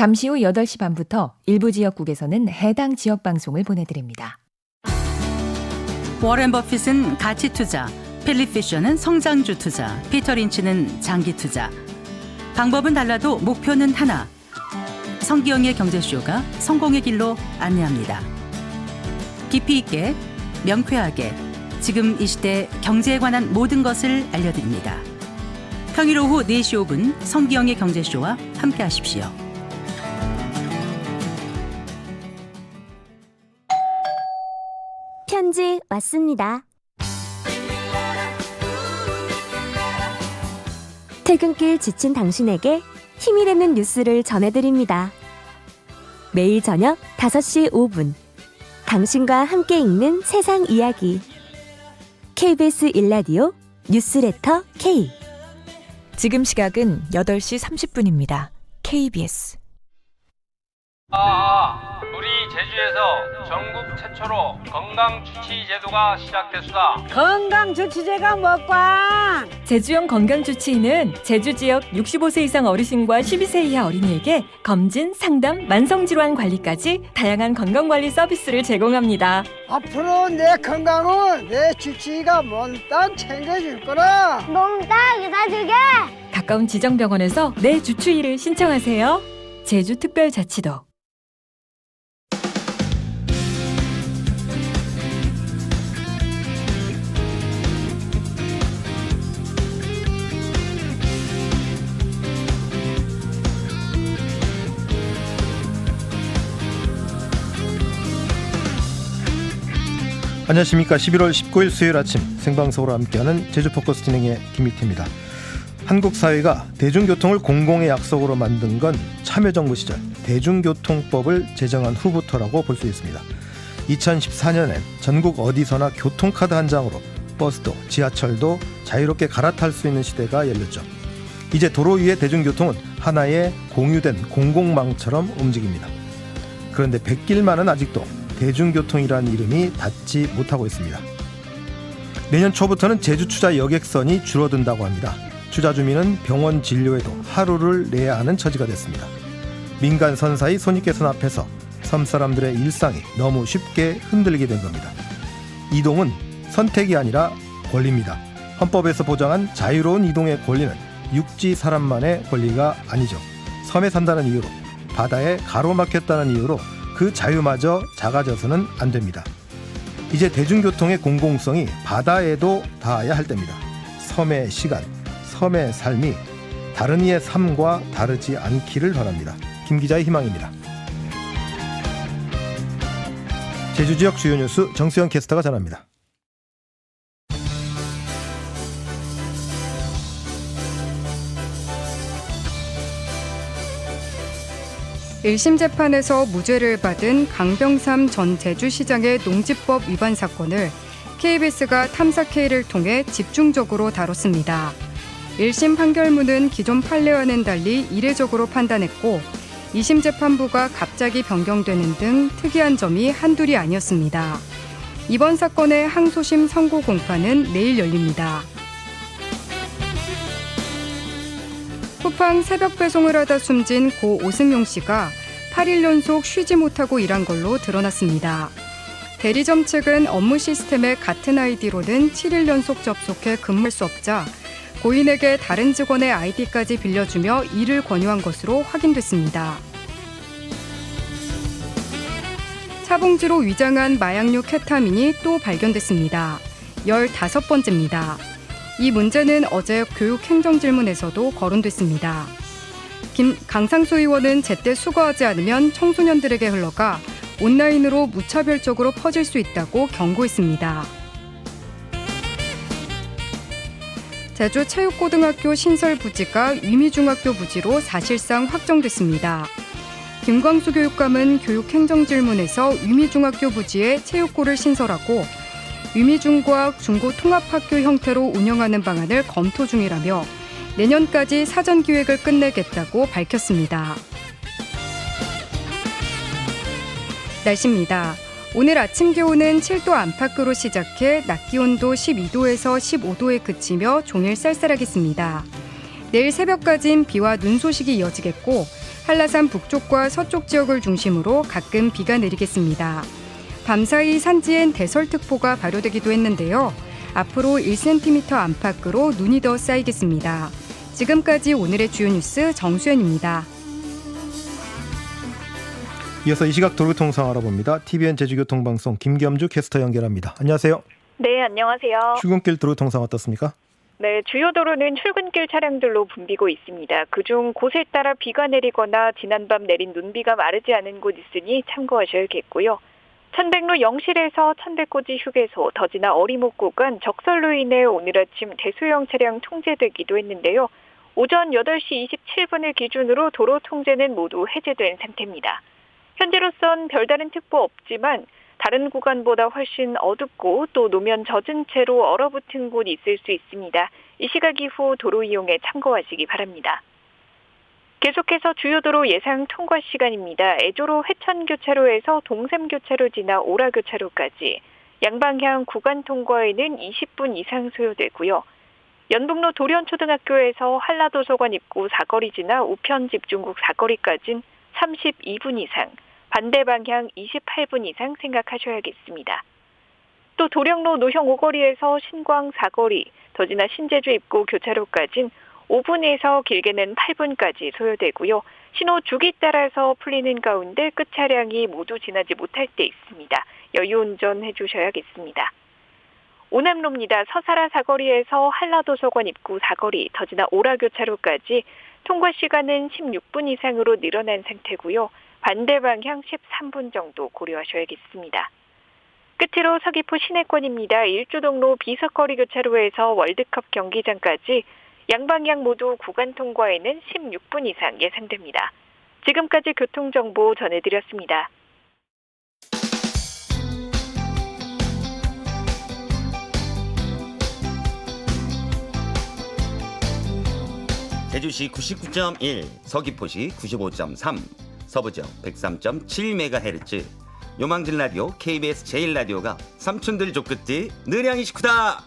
잠시 후 8시 반부터 일부 지역국에서는 해당 지역 방송을 보내드립니다. 워렌 버핏은 가치 투자, 필립 피셔는 성장주 투자, 피터 린치는 장기 투자. 방법은 달라도 목표는 하나. 성기영의 경제쇼가 성공의 길로 안내합니다. 깊이 있게, 명쾌하게, 지금 이 시대 경제에 관한 모든 것을 알려드립니다. 평일 오후 4시 5분 성기영의 경제쇼와 함께 하십시오. 편지 왔습니다. 퇴근길 지친 당신에게 힘이 되는 뉴스를 전해드립니다. 매일 저녁 5시 5분. 당신과 함께 읽는 세상 이야기. KBS 일라디오 뉴스레터 K. 지금 시각은 8시 30분입니다. KBS. 아, 우 리 제주에서 전국 최초로 건강 주치 제도가 시작됐수다. 건강조치제가 뭐꽝 제주형 건강주치의는 제주 지역 65세 이상 어르신과 12세 이하 어린이에게 검진, 상담, 만성질환 관리까지 다양한 건강관리 서비스를 제공합니다. 앞으로 내 건강은 내 주치의가 몽땅 챙겨줄 거라 몽땅 이다주게 가까운 지정병원에서 내 주치의를 신청하세요. 제주특별자치도. 안녕하십니까. 11월 19일 수요일 아침 생방송으로 함께하는 제주 포커스 진행의 김익태입니다. 한국 사회가 대중교통을 공공의 약속으로 만든 건 참여정부 시절 대중교통법을 제정한 후부터라고 볼 수 있습니다. 2014년엔 전국 어디서나 교통카드 한 장으로 버스도 지하철도 자유롭게 갈아탈 수 있는 시대가 열렸죠. 이제 도로 위의 대중교통은 하나의 공유된 공공망처럼 움직입니다. 그런데 백길만은 아직도 대중교통이라는 이름이 닿지 못하고 있습니다. 내년 초부터는 제주 추자 여객선이 줄어든다고 합니다. 추자 주민은 병원 진료에도 하루를 내야 하는 처지가 됐습니다. 민간 선사의 손익계산 앞에서 섬 사람들의 일상이 너무 쉽게 흔들리게 된 겁니다. 이동은 선택이 아니라 권리입니다. 헌법에서 보장한 자유로운 이동의 권리는 육지 사람만의 권리가 아니죠. 섬에 산다는 이유로 바다에 가로막혔다는 이유로 그 자유마저 작아져서는 안 됩니다. 이제 대중교통의 공공성이 바다에도 닿아야 할 때입니다. 섬의 시간, 섬의 삶이 다른 이의 삶과 다르지 않기를 바랍니다. 김 기자의 희망입니다. 제주 지역 주요 뉴스 정수영 캐스터가 전합니다. 1심 재판에서 무죄를 받은 강병삼 전 제주시장의 농지법 위반 사건을 KBS가 탐사 K를 통해 집중적으로 다뤘습니다. 1심 판결문은 기존 판례와는 달리 이례적으로 판단했고 2심 재판부가 갑자기 변경되는 등 특이한 점이 한둘이 아니었습니다. 이번 사건의 항소심 선고 공판은 내일 열립니다. 쿠팡 새벽 배송을 하다 숨진 고 오승용 씨가 8일 연속 쉬지 못하고 일한 걸로 드러났습니다. 대리점 측은 업무 시스템에 같은 아이디로는 7일 연속 접속해 근무할 수 없자 고인에게 다른 직원의 아이디까지 빌려주며 일을 권유한 것으로 확인됐습니다. 차봉지로 위장한 마약류 케타민이 또 발견됐습니다. 15번째입니다. 이 문제는 어제 교육행정질문에서도 거론됐습니다. 김 강상수 의원은 제때 수거하지 않으면 청소년들에게 흘러가 온라인으로 무차별적으로 퍼질 수 있다고 경고했습니다. 제주 체육고등학교 신설 부지가 위미중학교 부지로 사실상 확정됐습니다. 김광수 교육감은 교육행정질문에서 위미중학교 부지에 체육고를 신설하고 위미중과 중고통합학교 형태로 운영하는 방안을 검토 중이라며 내년까지 사전 기획을 끝내겠다고 밝혔습니다. 날씨입니다. 오늘 아침 기온은 7도 안팎으로 시작해 낮 기온도 12도에서 15도에 그치며 종일 쌀쌀하겠습니다. 내일 새벽까진 비와 눈 소식이 이어지겠고 한라산 북쪽과 서쪽 지역을 중심으로 가끔 비가 내리겠습니다. 밤사이 산지엔 대설특보가 발효되기도 했는데요. 앞으로 1cm 안팎으로 눈이 더 쌓이겠습니다. 지금까지 오늘의 주요 뉴스 정수연입니다. 이어서 이 시각 도로교통상 알아봅니다. TVN 제주교통방송 김겸주 캐스터 연결합니다. 안녕하세요. 네, 안녕하세요. 출근길 도로교통상 어떻습니까? 네, 주요 도로는 출근길 차량들로 붐비고 있습니다. 그중 곳에 따라 비가 내리거나 지난밤 내린 눈비가 마르지 않은 곳 있으니 참고하셔야겠고요. 천백로 영실에서 천백고지 휴게소, 더지나 어리목 구간 적설로 인해 오늘 아침 대소형 차량 통제되기도 했는데요. 오전 8시 27분을 기준으로 도로 통제는 모두 해제된 상태입니다. 현재로선 별다른 특보 없지만 다른 구간보다 훨씬 어둡고 또 노면 젖은 채로 얼어붙은 곳 있을 수 있습니다. 이 시각 이후 도로 이용에 참고하시기 바랍니다. 계속해서 주요 도로 예상 통과 시간입니다. 애조로 회천 교차로에서 동샘 교차로 지나 오라 교차로까지 양방향 구간 통과에는 20분 이상 소요되고요. 연북로 도련초등학교에서 한라도서관 입구 사거리 지나 우편 집중국 사거리까진 32분 이상, 반대 방향 28분 이상 생각하셔야겠습니다. 또 도령로 노형 오거리에서 신광 사거리, 더 지나 신제주 입구 교차로까진 5분에서 길게는 8분까지 소요되고요. 신호 주기 따라서 풀리는 가운데 끝 차량이 모두 지나지 못할 때 있습니다. 여유 운전해 주셔야겠습니다. 오남로입니다. 서사라 사거리에서 한라도서관 입구 사거리, 더지나 오라교차로까지 통과 시간은 16분 이상으로 늘어난 상태고요. 반대 방향 13분 정도 고려하셔야겠습니다. 끝으로 서귀포 시내권입니다. 일주동로 비석거리 교차로에서 월드컵 경기장까지 양방향 모두 구간 통과에는 16분 이상 예상됩니다. 지금까지 교통정보 전해드렸습니다. 제주시 99.1, 서귀포시 95.3, 서부지역 103.7MHz, 요망진 라디오 KBS 제1라디오가 삼촌들 족끝이 느량이 식구다!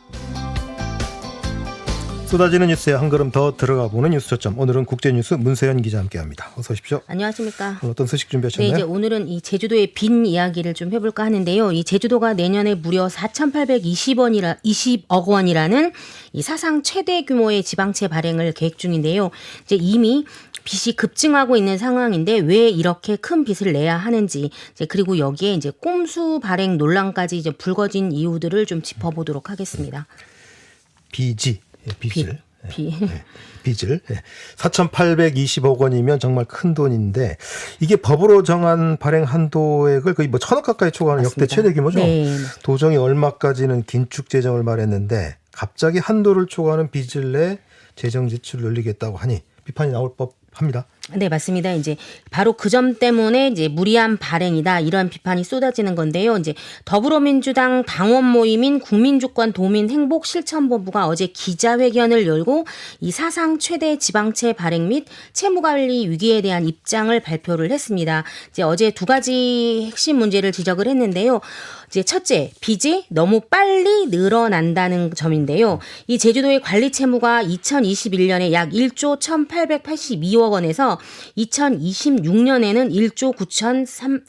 쏟아지는 뉴스에 한 걸음 더 들어가 보는 뉴스 초점. 오늘은 국제뉴스 문세현 기자 함께합니다. 어서 오십시오. 안녕하십니까. 어떤 소식 네, 준비하셨나요? 이제 오늘은 이 제주도의 빈 이야기를 좀 해볼까 하는데요. 이 제주도가 내년에 무려 4,820원이라 20억 원이라는 이 사상 최대 규모의 지방채 발행을 계획 중인데요. 이제 이미 빚이 급증하고 있는 상황인데 왜 이렇게 큰 빚을 내야 하는지 이제 그리고 여기에 이제 꼼수 발행 논란까지 이제 불거진 이유들을 좀 짚어보도록 하겠습니다. 예, 빚을. 비. 빚을 예. 4,820억 원이면 정말 큰 돈인데 이게 법으로 정한 발행 한도액을 거의 뭐 천억 가까이 초과하는 역대 맞습니다. 최대 규모죠. 네. 도정이 얼마까지는 긴축 재정을 말했는데 갑자기 한도를 초과하는 빚을 내 재정 지출을 늘리겠다고 하니 비판이 나올 법합니다. 네, 맞습니다. 이제 바로 그 점 때문에 이제 무리한 발행이다 이런 비판이 쏟아지는 건데요. 이제 더불어민주당 당원 모임인 국민주권 도민 행복 실천 본부가 어제 기자회견을 열고 이 사상 최대 지방채 발행 및 채무 관리 위기에 대한 입장을 발표를 했습니다. 이제 어제 두 가지 핵심 문제를 지적을 했는데요. 이제 첫째, 빚이 너무 빨리 늘어난다는 점인데요. 이 제주도의 관리 채무가 2021년에 약 1조 1,882억 원에서 2026년에는 1조 9,3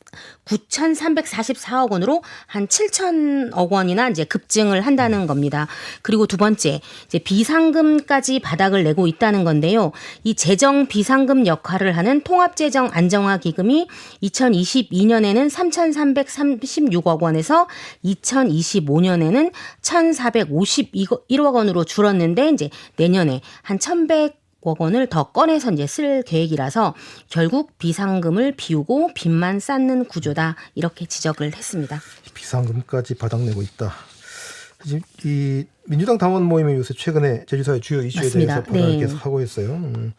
9,344억 원으로 한 7천억 원이나 이제 급증을 한다는 겁니다. 그리고 두 번째, 이제 비상금까지 바닥을 내고 있다는 건데요. 이 재정 비상금 역할을 하는 통합재정 안정화 기금이 2022년에는 3,336억 원에서 2025년에는 1,451억 원으로 줄었는데 이제 내년에 한 1,100 억 원을 더 꺼내서 이제 쓸 계획이라서 결국 비상금을 비우고 빚만 쌓는 구조다 이렇게 지적을 했습니다. 비상금까지 바닥내고 있다. 지금 이 민주당 당원 모임이 요새 최근에 제주도의 주요 이슈에 맞습니다. 대해서 발언을 네. 계속 하고 있어요. 음.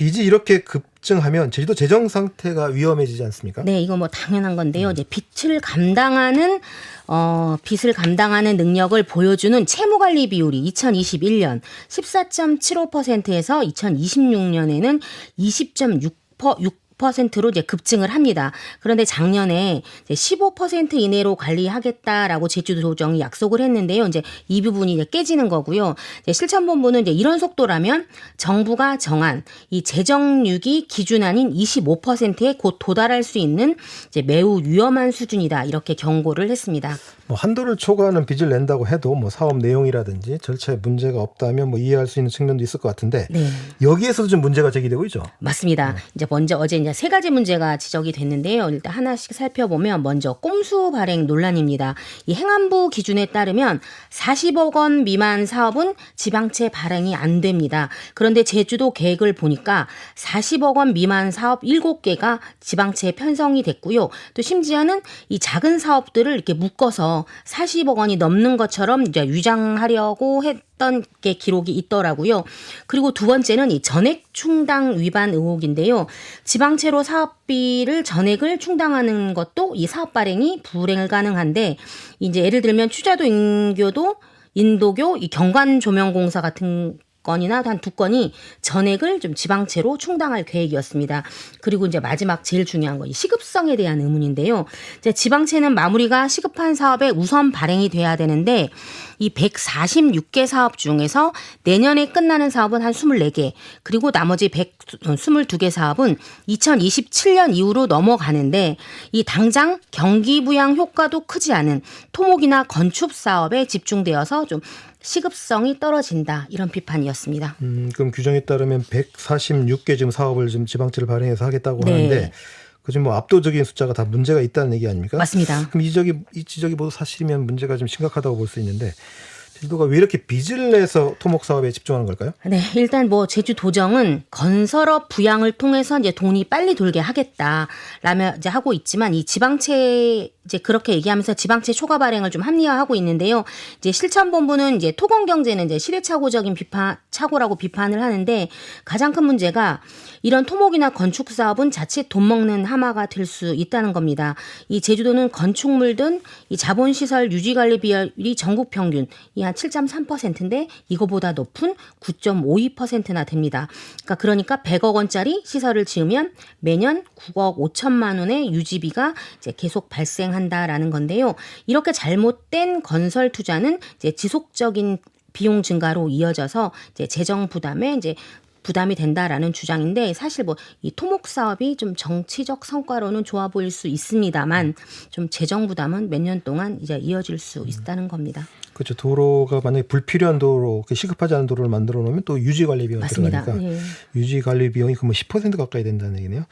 빚이 이렇게 급증하면 제주도 재정 상태가 위험해지지 않습니까? 네, 이거 뭐 당연한 건데요. 이제 빚을 감당하는 어, 빚을 감당하는 능력을 보여주는 채무 관리 비율이 2021년 14.75%에서 2026년에는 20.6% 9%로 이제 급증을 합니다. 그런데 작년에 이제 15% 이내로 관리하겠다라고 제주도정이 약속을 했는데요. 이제 이 부분이 이제 깨지는 거고요. 이제 실천본부는 이제 이런 속도라면 정부가 정한 이 재정률이 기준안인 25%에 곧 도달할 수 있는 이제 매우 위험한 수준이다 이렇게 경고를 했습니다. 뭐 한도를 초과하는 빚을 낸다고 해도 뭐 사업 내용이라든지 절차에 문제가 없다면 뭐 이해할 수 있는 측면도 있을 것 같은데 네. 여기에서도 좀 문제가 제기되고 있죠. 맞습니다. 이제 먼저 어제 이제 세 가지 문제가 지적이 됐는데요. 일단 하나씩 살펴보면 먼저 꼼수 발행 논란입니다. 이 행안부 기준에 따르면 40억 원 미만 사업은 지방채 발행이 안 됩니다. 그런데 제주도 계획을 보니까 40억 원 미만 사업 7개가 지방채 편성이 됐고요. 또 심지어는 이 작은 사업들을 이렇게 묶어서 40억 원이 넘는 것처럼 이제 위장하려고 했던 게 기록이 있더라고요. 그리고 두 번째는 이 전액 충당 위반 의혹인데요. 지방채로 사업비를 전액을 충당하는 것도 이 사업 발행이 불가능한데 이제 예를 들면 추자도 인교도 인도교 이 경관 조명 공사 같은 건이나 한두 건이 전액을 좀 지방채로 충당할 계획이었습니다. 그리고 이제 마지막 제일 중요한 건이 시급성에 대한 의문인데요. 이제 지방채는 마무리가 시급한 사업에 우선 발행이 돼야 되는데 이 146개 사업 중에서 내년에 끝나는 사업은 한 24개, 그리고 나머지 122개 사업은 2027년 이후로 넘어가는데 이 당장 경기 부양 효과도 크지 않은 토목이나 건축 사업에 집중되어서 좀 시급성이 떨어진다 이런 비판이었습니다. 음, 그럼 규정에 따르면 146개 지금 사업을 지금 지방채를 발행해서 하겠다고 네. 하는데 그 지금 뭐 압도적인 숫자가 다 문제가 있다는 얘기 아닙니까? 맞습니다. 그럼 이 지적이 이 지적이 모두 사실이면 문제가 좀 심각하다고 볼 수 있는데 제주도가 왜 이렇게 빚을 내서 토목 사업에 집중하는 걸까요? 네, 일단 뭐 제주 도정은 건설업 부양을 통해서 이제 돈이 빨리 돌게 하겠다라며 이제 하고 있지만 이 지방채 이제 그렇게 얘기하면서 지방채 초과 발행을 좀 합리화하고 있는데요. 이제 실천본부는 이제 토건 경제는 이제 시대착오적인 비판 착오라고 비판을 하는데 가장 큰 문제가 이런 토목이나 건축 사업은 자칫 돈 먹는 하마가 될 수 있다는 겁니다. 이 제주도는 건축물 등 이 자본시설 유지관리 비율이 전국 평균 이 한 7.3%인데 이거보다 높은 9.52%나 됩니다. 그러니까 그러니까 100억 원짜리 시설을 지으면 매년 9억 5천만 원의 유지비가 이제 계속 발생한다라는 건데요. 이렇게 잘못된 건설 투자는 이제 지속적인 비용 증가로 이어져서 이제 재정 부담에 이제 부담이 된다라는 주장인데 사실 뭐 이 토목 사업이 좀 정치적 성과로는 좋아 보일 수 있습니다만 좀 재정 부담은 몇 년 동안 이제 이어질 수 있다는 겁니다. 그렇죠. 도로가 만약에 불필요한 도로, 그 시급하지 않은 도로를 만들어 놓으면 또 유지 관리 비용이 맞습니다. 들어가니까 예. 유지 관리 비용이 그뭐 10% 가까이 된다는 얘기네요.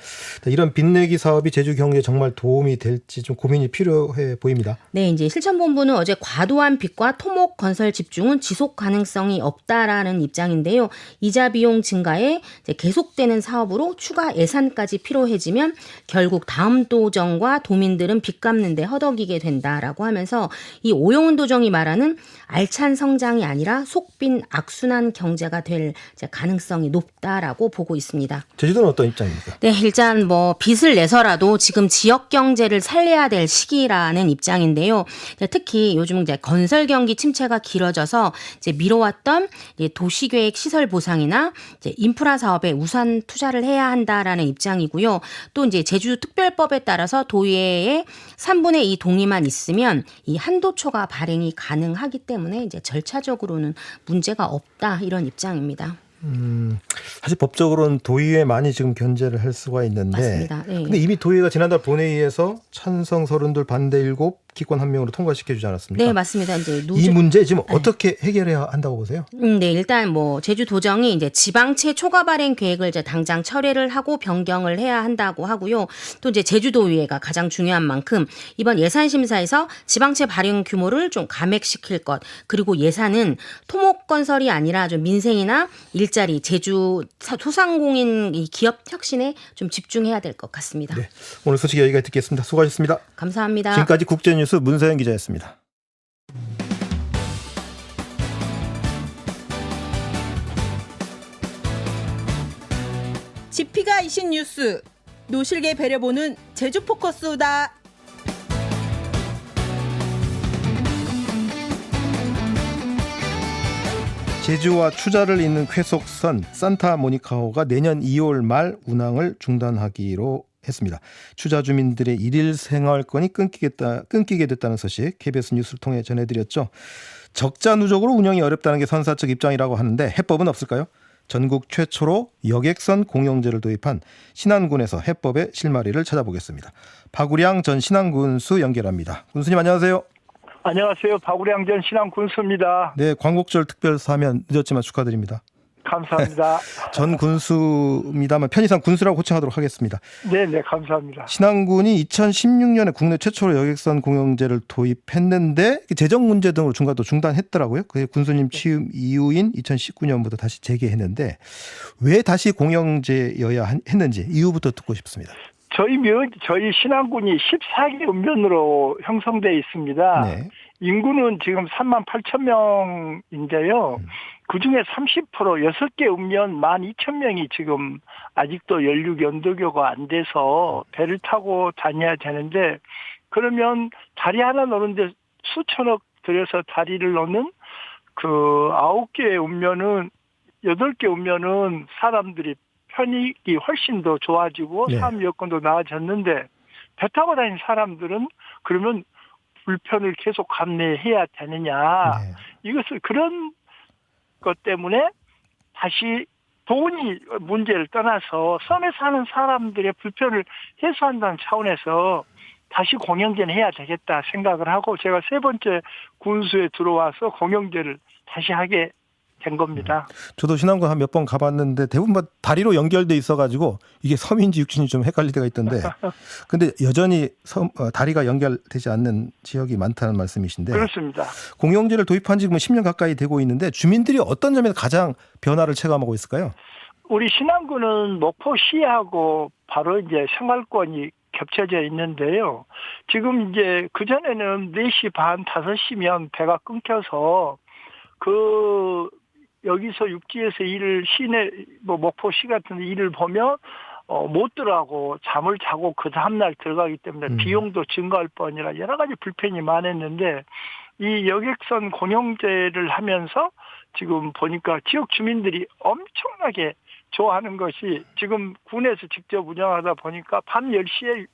이런 빚내기 사업이 제주 경제에 정말 도움이 될지 좀 고민이 필요해 보입니다. 네, 이제 실천본부는 어제 과도한 빚과 토목 건설 집중은 지속 가능성이 없다라는 입장인데요. 이자 비용 증가에 이제 계속되는 사업으로 추가 예산까지 필요해지면 결국 다음 도정과 도민들은 빚 갚는데 허덕이게 된다라고 하면서 이 오영훈 도정이 말하는 알찬 성장이 아니라 속빈 악순환 경제가 될 가능성이 높다라고 보고 있습니다. 제주도는 어떤 입장입니까? 네, 일단 뭐 빚을 내서라도 지금 지역 경제를 살려야 될 시기라는 입장인데요. 특히 요즘 이제 건설 경기 침체가 길어져서 이제 미뤄왔던 이제 도시계획 시설 보상이나 이제 인프라 사업에 우선 투자를 해야 한다라는 입장이고요. 또 이제 제주특별법에 따라서 도의회에 3분의 2 동의만 있으면 이 한도초가 발행이 가능 하기 때문에 이제 절차적으로는 문제가 없다 이런 입장입니다. 음, 사실 법적으로는 도의회 많이 지금 견제를 할 수가 있는데 맞습니다. 네. 근데 이미 도의회가 지난달 본회의에서 찬성 32 반대 7 기권 한 명으로 통과시켜 주지 않았습니까? 네, 맞습니다. 이제 이 노조 문제 지금 어떻게 해결해야 한다고 보세요? 음, 네, 일단 뭐 제주 도정이 이제 지방채 초과 발행 계획을 이제 당장 철회를 하고 변경을 해야 한다고 하고요. 또 이제 제주도의회가 가장 중요한 만큼 이번 예산 심사에서 지방채 발행 규모를 좀 감액시킬 것 그리고 예산은 토목 건설이 아니라 좀 민생이나 일자리, 제주 사- 소상공인 이 기업 혁신에 좀 집중해야 될 것 같습니다. 네. 오늘 소식 여기까지 듣겠습니다. 수고하셨습니다. 감사합니다. 지금까지 국제 뉴스 문서영 기자였습니다. 지피가 이신 뉴스 노실계 배려보는 제주 포커스다. 제주와 추자를 잇는 쾌속선 산타모니카호가 내년 2월 말 운항을 중단하기로 했습니다. 추자 주민들의 일일 생활권이 끊기겠다, 끊기게 됐다는 소식 KBS 뉴스를 통해 전해드렸죠. 적자 누적으로 운영이 어렵다는 게 선사 측 입장이라고 하는데 해법은 없을까요? 전국 최초로 여객선 공영제를 도입한 신안군에서 해법의 실마리를 찾아보겠습니다. 박우량 전 신안군수 연결합니다. 군수님 안녕하세요. 안녕하세요. 박우량 전 신앙 군수입니다. 네, 광복절 특별 사면 늦었지만 축하드립니다. 감사합니다. 전 군수입니다만 편의상 군수라고 호칭하도록 하겠습니다. 네, 네, 감사합니다. 신안군이 2016년에 국내 최초로 여객선 공영제를 도입했는데 그 재정 문제 등으로 중간 또 중단했더라고요. 그게 군수님 취임 이후인 2019년부터 다시 재개했는데 왜 다시 공영제여야 한- 했는지 이유부터 듣고 싶습니다. 저희 면 저희 신안군이 14개 읍면으로 형성돼 있습니다. 네. 인구는 지금 3만 8천 명인데요. 그 중에 30% 6개 읍면 1만 2천 명이 지금 아직도 연륙 연도교가 안 돼서 배를 타고 다녀야 되는데 그러면 다리 하나 놓는데 수천억 들여서 다리를 놓는 그 9개 읍면은 8개 읍면은 사람들이 편익이 훨씬 더 좋아지고 네. 삶 여건도 나아졌는데 배 타고 다니는 사람들은 그러면 불편을 계속 감내해야 되느냐. 네. 이것을 그런 것 때문에 다시 돈이 문제를 떠나서 섬에 사는 사람들의 불편을 해소한다는 차원에서 다시 공영제는 해야 되겠다 생각을 하고 제가 세 번째 군수에 들어와서 공영제를 다시 하게 된 겁니다. 저도 신안군 한 몇 번 가봤는데 대부분 뭐 다리로 연결돼 있어가지고 이게 섬인지 육지인지 좀 헷갈릴 때가 있던데 근데 여전히 섬, 어, 다리가 연결되지 않는 지역이 많다는 말씀이신데 그렇습니다. 공영제를 도입한 지 뭐 10년 가까이 되고 있는데 주민들이 어떤 점에서 가장 변화를 체감하고 있을까요? 우리 신안군은 목포시하고 바로 이제 생활권이 겹쳐져 있는데요. 지금 이제 그전에는 4시 반, 5시면 배가 끊겨서 그 여기서 육지에서 일을 시내 뭐 목포시 같은 데 일을 보면 어, 못 들어가고 잠을 자고 그 다음날 들어가기 때문에 음. 비용도 증가할 뻔이라 여러 가지 불편이 많았는데 이 여객선 공영제를 하면서 지금 보니까 지역 주민들이 엄청나게 좋아하는 것이 지금 군에서 직접 운영하다 보니까 밤 10시에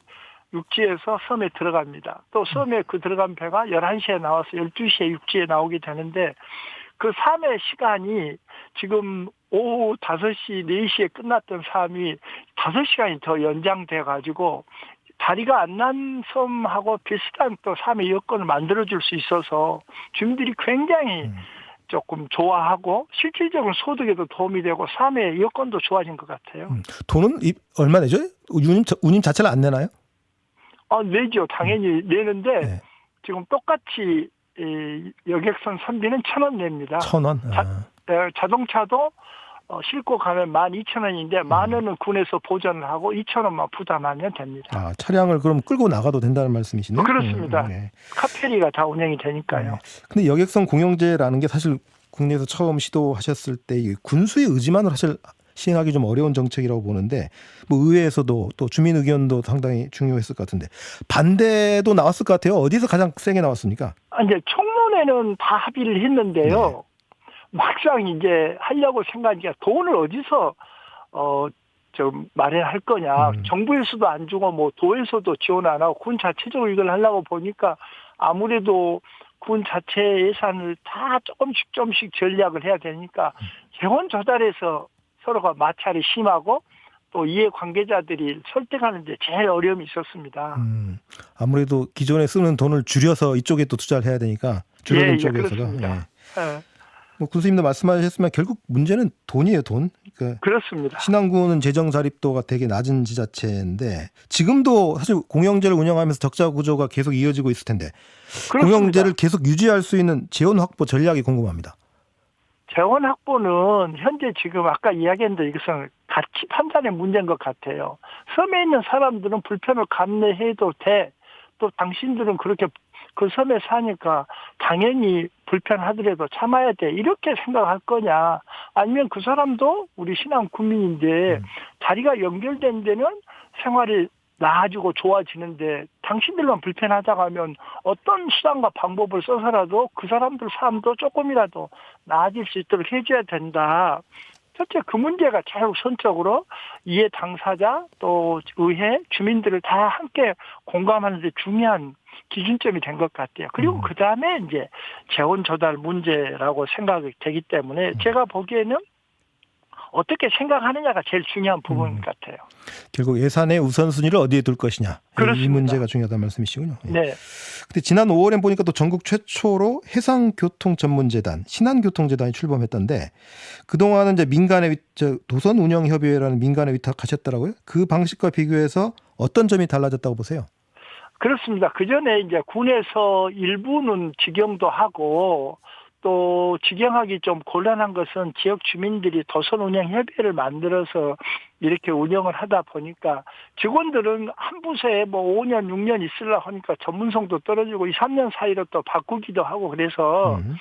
육지에서 섬에 들어갑니다. 또 섬에 그 들어간 배가 11시에 나와서 12시에 육지에 나오게 되는데 그 삶의 시간이 지금 오후 5시, 4시에 끝났던 삶이 5시간이 더 연장돼 가지고 다리가 안 난 섬하고 비슷한 또 삶의 여건을 만들어줄 수 있어서 주민들이 굉장히 조금 좋아하고 실질적으로 소득에도 도움이 되고 삶의 여건도 좋아진 것 같아요. 돈은 이- 얼마 내죠? 운임, 자- 운임 자체를 안 내나요? 아, 내죠. 당연히 내는데 네. 지금 똑같이 이 여객선 선비는 천 원 냅니다. 천 원. 자- 아. 에, 자동차도 어, 싣고 가면 만 이천 원인데 만 원은 군에서 보전을 하고 이천 원만 부담하면 됩니다. 아, 차량을 그럼 끌고 나가도 된다는 말씀이시네요. 그렇습니다. 음, 네. 카페리가 다 운영이 되니까요. 근데 여객선 공영제라는 게 사실 국내에서 처음 시도하셨을 때이 군수의 의지만으로 사실 시행하기 좀 어려운 정책이라고 보는데 뭐 의회에서도 또 주민 의견도 상당히 중요했을 것 같은데 반대도 나왔을 것 같아요. 어디서 가장 세게 나왔습니까? 아, 이제 청문회는 다 합의를 했는데요. 막상 이제 하려고 생각하니까 돈을 어디서 어 좀 마련할 거냐. 음. 정부에서도 안 주고 뭐 도에서도 지원 안 하고 군 자체적으로 이걸 하려고 보니까 아무래도 군 자체 예산을 다 조금씩 조금씩 전략을 해야 되니까 재원 조달에서 서로가 마찰이 심하고 또 이해 관계자들이 설득하는 데 제일 어려움이 있었습니다. 음, 아무래도 기존에 쓰는 돈을 줄여서 이쪽에 또 투자를 해야 되니까 줄어든 예, 예, 쪽에서가. 예. 예, 뭐 군수님도 말씀하셨지만 결국 문제는 돈이에요, 돈. 그러니까 그렇습니다. 신안군은 재정 자립도가 되게 낮은 지자체인데 지금도 사실 공영제를 운영하면서 적자 구조가 계속 이어지고 있을 텐데 그렇습니다. 공영제를 계속 유지할 수 있는 재원 확보 전략이 궁금합니다. 재원 확보는 현재 지금 아까 이야기했는데 이것은 가치 판단의 문제인 것 같아요. 섬에 있는 사람들은 불편을 감내해도 돼. 또 당신들은 그렇게 그 섬에 사니까 당연히 불편하더라도 참아야 돼. 이렇게 생각할 거냐. 아니면 그 사람도 우리 신앙 국민인데 다리가 연결된 데는 생활이 나아지고 좋아지는데 당신들만 불편하다고 하면 어떤 수단과 방법을 써서라도 그 사람들 삶도 조금이라도 나아질 수 있도록 해줘야 된다. 첫째 그 문제가 자율선적으로 이해 당사자 또 의회 주민들을 다 함께 공감하는 데 중요한 기준점이 된 것 같아요. 그리고 그 다음에 이제 재원 조달 문제라고 생각이 되기 때문에 제가 보기에는 어떻게 생각하느냐가 제일 중요한 부분 같아요. 결국 예산의 우선순위를 어디에 둘 것이냐 이 그렇습니다. 문제가 중요하다는 말씀이시군요. 예. 네. 근데 지난 5월엔 보니까 또 전국 최초로 해상교통 전문재단 신한교통재단이 출범했던데 그 동안은 이제 민간의 도선 운영 협의회라는 민간에 위탁하셨더라고요. 그 방식과 비교해서 어떤 점이 달라졌다고 보세요? 그렇습니다. 그 전에 이제 군에서 일부는 직영도 하고 또 직영하기 좀 곤란한 것은 지역 주민들이 도선 운영 협의회를 만들어서 이렇게 운영을 하다 보니까 직원들은 한 부서에 뭐 5년, 6년 있으려고 하니까 전문성도 떨어지고 2, 3년 사이로 또 바꾸기도 하고 그래서 음.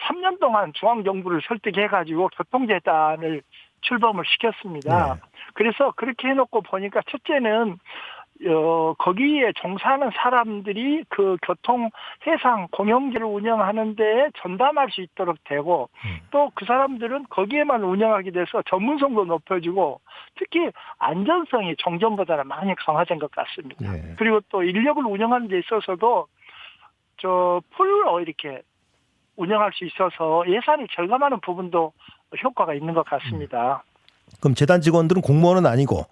3년 동안 중앙정부를 설득해 가지고 교통재단을 출범을 시켰습니다. 네. 그래서 그렇게 해놓고 보니까 첫째는 어, 거기에 종사하는 사람들이 그 교통 해상 공영제를 운영하는데 전담할 수 있도록 되고 또그 사람들은 거기에만 운영하게 돼서 전문성도 높여지고 특히 안전성이 종전보다는 많이 강화된 것 같습니다. 네. 그리고 또 인력을 운영하는 데 있어서도 저 풀로 이렇게 운영할 수 있어서 예산이 절감하는 부분도 효과가 있는 것 같습니다. 그럼 재단 직원들은 공무원은 아니고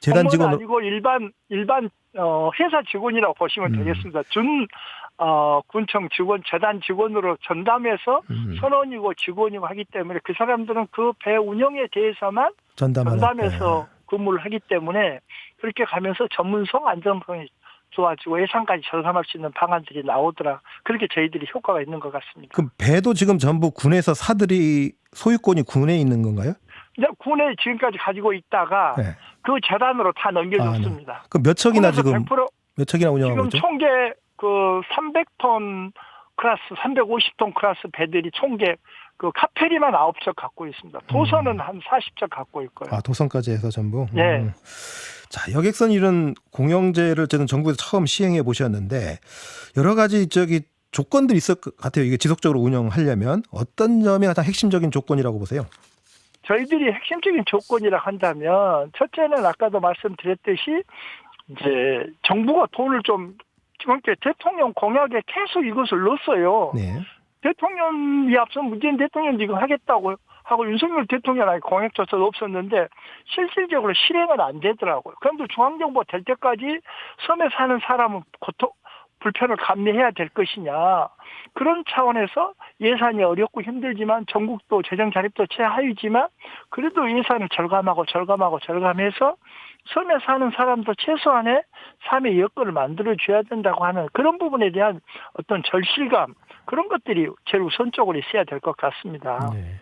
재단 직원 아니고 일반 일반 어, 회사 직원이라고 보시면 음. 되겠습니다. 준 어, 군청 직원, 재단 직원으로 전담해서 음. 선원이고 직원이고 하기 때문에 그 사람들은 그 배 운영에 대해서만 전담해서 네. 근무를 하기 때문에 그렇게 가면서 전문성, 안전성이 좋아지고 예산까지 절감할 수 있는 방안들이 나오더라. 그렇게 저희들이 효과가 있는 것 같습니다. 그럼 배도 지금 전부 군에서 사들이 소유권이 군에 있는 건가요? 군에 지금까지 가지고 있다가 네. 그 재단으로 다 넘겨줬습니다. 그럼 몇 척이나 군에서 지금 100%몇 척이나 운영하고 지금 있죠? 총계 그 300톤 클래스, 350톤 클래스 배들이 총계 그 카페리만 9척 갖고 있습니다. 도선은 한 40척 갖고 있고요. 음. 아 도선까지 해서 전부. 네. 음. 자 여객선 이런 공영제를 저는 정부에서 처음 시행해 보셨는데 여러 가지 저기 조건들이 있을 것 같아요. 이게 지속적으로 운영하려면 어떤 점이 가장 핵심적인 조건이라고 보세요? 저희들이 핵심적인 조건이라 한다면 첫째는 아까도 말씀드렸듯이 이제 정부가 돈을 좀 이렇게 대통령 공약에 계속 이것을 넣었어요. 네. 대통령이 앞서 문재인 대통령 지금 하겠다고 하고 윤석열 대통령의 공약조차 없었는데 실질적으로 실행은 안 되더라고요. 그런데 중앙정부가 될 때까지 섬에 사는 사람은 고통, 불편을 감내해야 될 것이냐. 그런 차원에서 예산이 어렵고 힘들지만 전국도 재정 자립도 최하위지만 그래도 예산을 절감하고 절감하고 절감해서 섬에 사는 사람도 최소한의 삶의 여건을 만들어줘야 된다고 하는 그런 부분에 대한 어떤 절실감 그런 것들이 제일 우선적으로 있어야 될 것 같습니다. 네.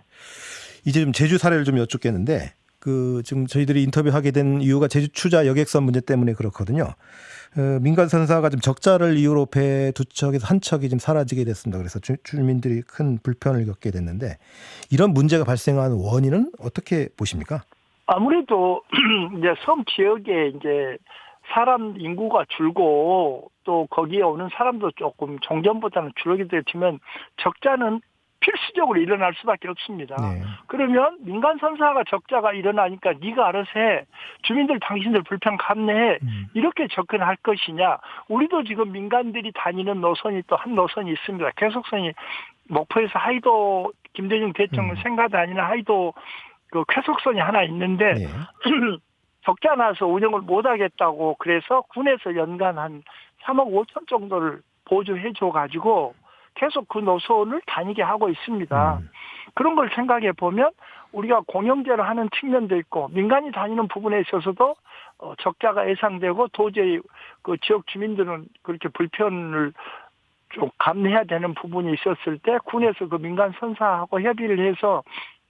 이제 좀 제주 사례를 좀 여쭙겠는데 그 지금 저희들이 인터뷰하게 된 이유가 제주 추자 여객선 문제 때문에 그렇거든요. 어, 민간 선사가 좀 적자를 이유로 배 두 척에서 한 척이 좀 사라지게 됐습니다. 그래서 주, 주민들이 큰 불편을 겪게 됐는데 이런 문제가 발생한 원인은 어떻게 보십니까? 아무래도 이제 섬 지역에 이제 사람 인구가 줄고 또 거기에 오는 사람도 조금 종전보다는 줄어들게 되면 적자는 필수적으로 일어날 수밖에 없습니다. 네. 그러면 민간 선사가 적자가 일어나니까 네가 알아서 해. 주민들 당신들 불편 감내해. 음. 이렇게 접근할 것이냐. 우리도 지금 민간들이 다니는 노선이 또 한 노선이 있습니다. 계속선이 목포에서 하이도 김대중 대통령 음. 생각 다니는 하이도 그 쾌속선이 하나 있는데 네. 적자 나서 운영을 못 하겠다고 그래서 군에서 연간 한 3억 5천 정도를 보조해 줘 가지고 계속 그 노선을 다니게 하고 있습니다. 음. 그런 걸 생각해 보면 우리가 공영제를 하는 측면도 있고 민간이 다니는 부분에 있어서도 어, 적자가 예상되고 도저히 그 지역 주민들은 그렇게 불편을 좀 감내해야 되는 부분이 있었을 때 군에서 그 민간 선사하고 협의를 해서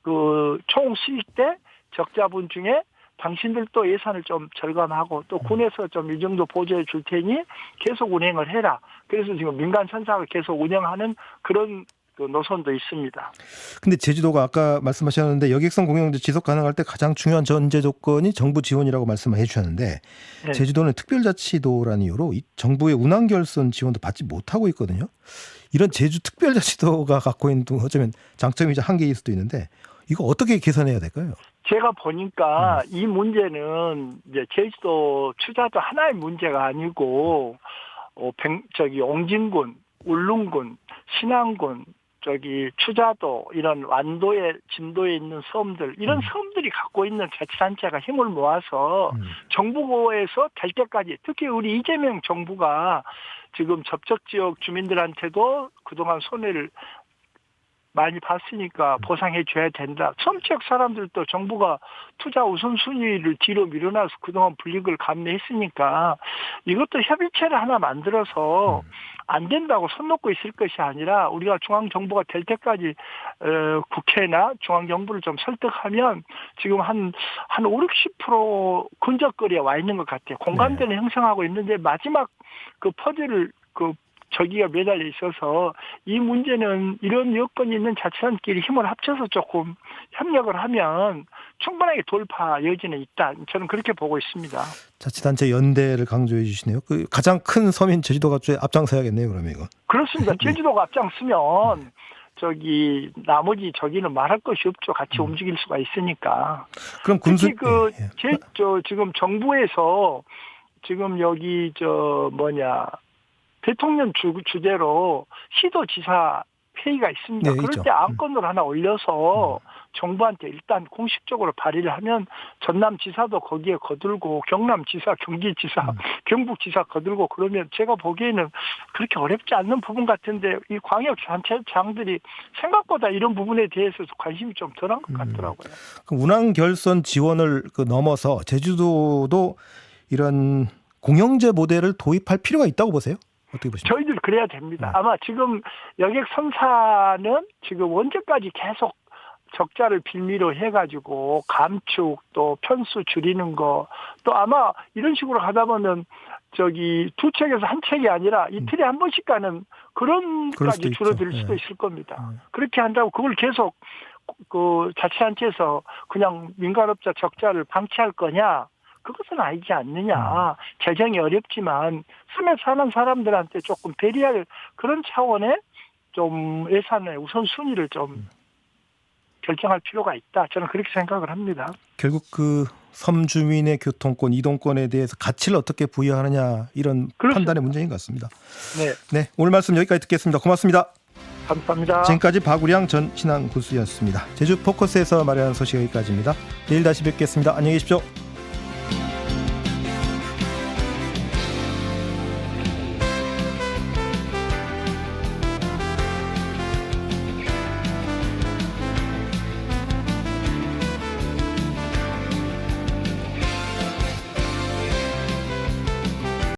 그 총 수익 때 적자분 중에 당신들도 예산을 좀 절감하고 또 군에서 좀 이 정도 보조해 줄 테니 계속 운행을 해라. 그래서 지금 민간 선사가 계속 운영하는 그런 그 노선도 있습니다. 근데 제주도가 아까 말씀하셨는데 여객선 공영제 지속 가능할 때 가장 중요한 전제 조건이 정부 지원이라고 말씀해 주셨는데 네. 제주도는 특별자치도라는 이유로 이 정부의 운항 결선 지원도 받지 못하고 있거든요. 이런 제주 특별자치도가 갖고 있는 또 어쩌면 장점이자 한계일 수도 있는데 이거 어떻게 개선해야 될까요? 제가 보니까 이 문제는 이제 제주도 투자도 하나의 문제가 아니고 어, 백, 저기 옹진군, 울릉군, 신안군, 저기 추자도 이런 완도에 진도에 있는 섬들 이런 섬들이 갖고 있는 자치단체가 힘을 모아서 정부에서 될 때까지 특히 우리 이재명 정부가 지금 접촉 지역 주민들한테도 그동안 손해를 많이 봤으니까 보상해 줘야 된다. 섬 지역 사람들도 정부가 투자 우선순위를 뒤로 밀어놔서 그동안 불이익을 감내했으니까 이것도 협의체를 하나 만들어서 안 된다고 손 놓고 있을 것이 아니라 우리가 중앙정부가 될 때까지 어, 국회나 중앙정부를 좀 설득하면 지금 한, 한 5, 60% 근접거리에 와 있는 것 같아요. 공감대는 형성하고 있는데 마지막 그 퍼즐을 그 저기가 매달려 있어서 이 문제는 이런 여건이 있는 자치단끼리 힘을 합쳐서 조금 협력을 하면 충분하게 돌파 여지는 있다. 저는 그렇게 보고 있습니다. 자치단체 연대를 강조해 주시네요. 그 가장 큰 섬인 제주도가 좀 앞장서야겠네요. 그러면 이거. 그렇습니다. 제주도가 앞장서면 저기 나머지 저기는 말할 것이 없죠. 같이 움직일 수가 있으니까. 그럼 군수 특히 그 예, 예. 제, 저 지금 정부에서 지금 여기 저 뭐냐 대통령 주, 주제로 시도지사 회의가 있습니다. 네, 그럴 있죠. 때 안건을 하나 올려서 정부한테 일단 공식적으로 발의를 하면 전남지사도 거기에 거들고 경남지사, 경기지사, 음. 경북지사 거들고 그러면 제가 보기에는 그렇게 어렵지 않는 부분 같은데 이 광역단체장들이 생각보다 이런 부분에 대해서 관심이 좀 덜한 것 같더라고요. 그 운항 결선 지원을 그 넘어서 제주도도 이런 공영제 모델을 도입할 필요가 있다고 보세요? 어떻게 보십니까? 저희들 그래야 됩니다. 아마 지금 여객 선사는 지금 언제까지 계속 적자를 빌미로 해가지고 감축 또 편수 줄이는 거 또 아마 이런 식으로 가다 보면 저기 두 책에서 한 책이 아니라 이틀에 한 번씩 가는 그런까지. 줄어들 예. 수도 있을 겁니다. 그렇게 한다고 그걸 계속 그 자치단체에서 그냥 민간업자 적자를 방치할 거냐? 그것은 아니지 않느냐. 재정이 어렵지만 섬에 사는 사람들한테 조금 배려할 그런 차원의 좀 예산의 우선순위를 좀 결정할 필요가 있다. 저는 그렇게 생각을 합니다. 결국 그 섬 주민의 교통권, 이동권에 대해서 가치를 어떻게 부여하느냐 이런 판단의 문제인 것 같습니다. 네. 네, 오늘 말씀 여기까지 듣겠습니다. 고맙습니다. 감사합니다. 지금까지 박우량 전 신앙 군수였습니다. 제주 포커스에서 마련한 소식 여기까지입니다. 내일 다시 뵙겠습니다. 안녕히 계십시오.